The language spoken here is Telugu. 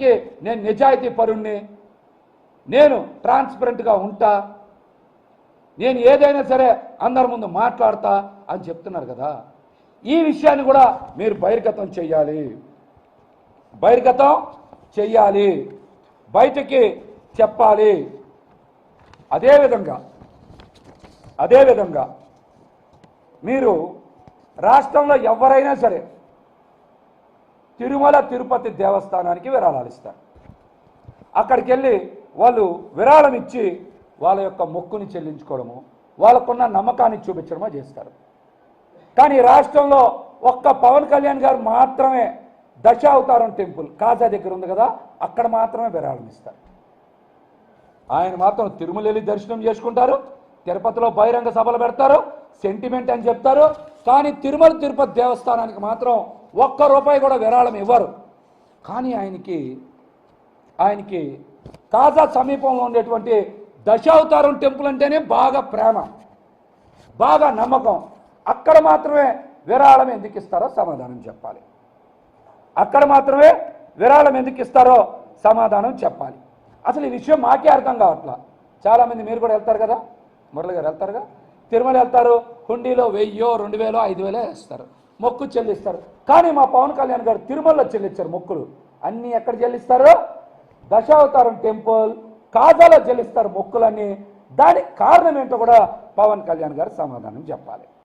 పార్టీకి నేను నిజాయితీ పరుణ్ణి. నేను ట్రాన్స్పరెంట్గా ఉంటా. నేను ఏదైనా సరే అందరి ముందు మాట్లాడతా అని చెప్తున్నారు కదా. ఈ విషయాన్ని కూడా మీరు బహిర్గతం చెయ్యాలి. బహిర్గతం చెయ్యాలి. బయటకి చెప్పాలి. అదేవిధంగా అదేవిధంగా మీరు రాష్ట్రంలో ఎవరైనా సరే తిరుమల తిరుపతి దేవస్థానానికి విరాళాలు ఇస్తారు. అక్కడికి వెళ్ళి వాళ్ళు విరాళం ఇచ్చి వాళ్ళ యొక్క మొక్కుని చెల్లించుకోవడము వాళ్ళకున్న నమ్మకాన్ని చూపించడమో చేస్తారు. కానీ రాష్ట్రంలో ఒక్క పవన్ కళ్యాణ్ గారు మాత్రమే దశావతారం టెంపుల్ కాజా దగ్గర ఉంది కదా అక్కడ మాత్రమే విరాళం ఇస్తారు. ఆయన మాత్రం తిరుమల వెళ్ళి దర్శనం చేసుకుంటారు తిరుపతిలో బహిరంగ సభలు పెడతారు సెంటిమెంట్ అని చెప్తారు కానీ తిరుమల తిరుపతి దేవస్థానానికి మాత్రం ఒక్క రూపాయి కూడా విరాళం ఇవ్వరు. కానీ ఆయనకి ఆయనకి కాజా సమీపంలో ఉండేటువంటి దశావతారం టెంపుల్ అంటేనే బాగా ప్రేమ బాగా నమ్మకం. అక్కడ మాత్రమే విరాళం ఎందుకు ఇస్తారో సమాధానం చెప్పాలి. అక్కడ మాత్రమే విరాళం ఎందుకు ఇస్తారో సమాధానం చెప్పాలి. అసలు ఈ విషయం మాకే అర్థం కావట్లా. చాలామంది మీరు కూడా వెళ్తారు కదా? మురళి గారు వెళ్తారుగా? తిరుమల వెళ్తారు హుండీలో వెయ్యో రెండు వేలో ఐదు వేలో వేస్తారు. మొక్కు చెల్లిస్తారు. కానీ మా పవన్ కళ్యాణ్ గారు తిరుమలలో చెల్లించారు మొక్కులు. అన్నీ ఎక్కడ చెల్లిస్తారు? దశావతారం టెంపుల్ కాజాలో చెల్లిస్తారు మొక్కులన్నీ. దానికి కారణం ఏంటో కూడా పవన్ కళ్యాణ్ గారు సమాధానం చెప్పాలి.